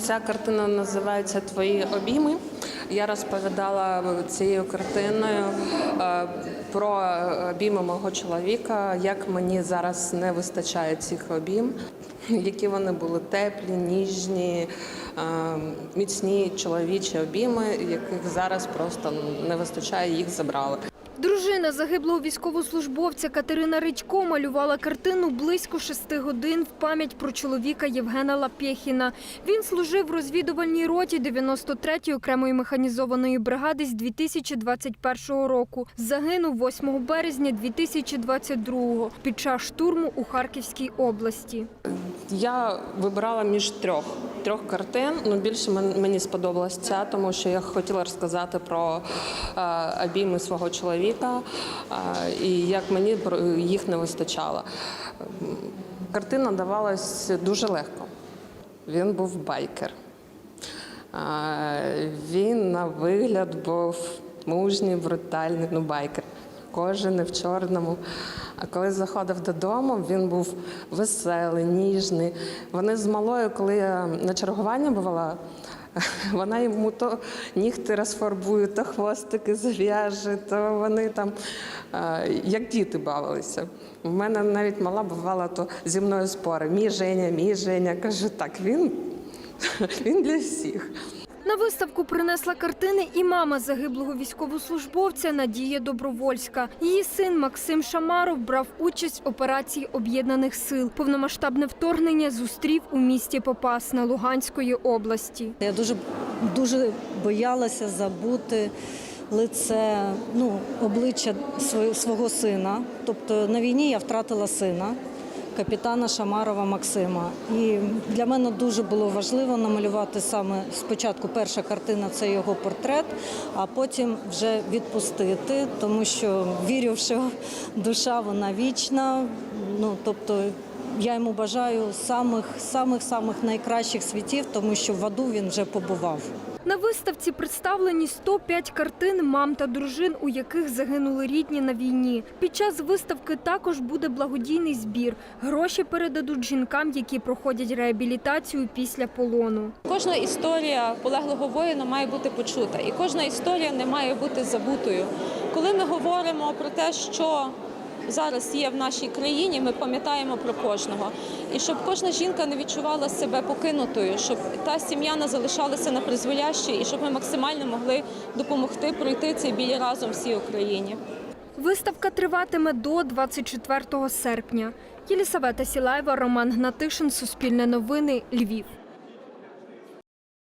Ця картина називається Твої обійми. Я розповідала цією картиною е, про обійми мого чоловіка, як мені зараз не вистачає цих обійм, які вони були теплі, ніжні, е, міцні чоловічі обійми, яких зараз просто не вистачає, їх забрали. Дружина загиблого військовослужбовця Катерина Ричко малювала картину близько шести годин в пам'ять про чоловіка Євгена Лапєхіна. Він служив в розвідувальній роті 93-ї окремої механізованої бригади з 2021 року. Загинув 8 березня 2022 під час штурму у Харківській області. Я вибирала між трьох трьох картин. Ну більше мен- мені сподобалась ця, тому що я хотіла розказати про е, обійми свого чоловіка е, і як мені їх не вистачало. Картина давалась дуже легко. Він був байкер. Він на вигляд був мужній, брутальний, ну байкер. Кожен в чорному. А коли заходив додому, він був веселий, ніжний. Вони з малою, коли я на чергування бувала, вона йому то нігти розфарбує, то хвостики зав'яже, то вони там як діти бавилися. У мене навіть мала бувала то зі мною спори. Мій Женя, мій Женя. Кажу, так, він, він для всіх. На виставку принесла картини і мама загиблого військовослужбовця Надія Добровольська. Її син Максим Шамаров брав участь в операції об'єднаних сил. Повномасштабне вторгнення зустрів у місті Попасна Луганської області. Я дуже дуже боялася забути лице, ну, обличчя свого сина. Тобто на війні я втратила сина, капітана Шамарова Максима. І для мене дуже було важливо намалювати саме спочатку перша картина це його портрет, а потім вже відпустити, тому що вірю, що душа вона вічна. Ну тобто я йому бажаю самих самих самих найкращих світів, тому що в аду він вже побував. На виставці представлені 105 картин мам та дружин, у яких загинули рідні на війні. Під час виставки також буде благодійний збір. Гроші передадуть жінкам, які проходять реабілітацію після полону. Кожна історія полеглого воїна має бути почута, і кожна історія не має бути забутою. Коли ми говоримо про те, що зараз є в нашій країні, ми пам'ятаємо про кожного. І щоб кожна жінка не відчувала себе покинутою, щоб та сім'я не залишалася на призволяще, і щоб ми максимально могли допомогти пройти цей біль разом всій Україні. Виставка триватиме до 24 серпня. Єлісавета Сілаєва, Роман Гнатишин, Суспільне новини, Львів.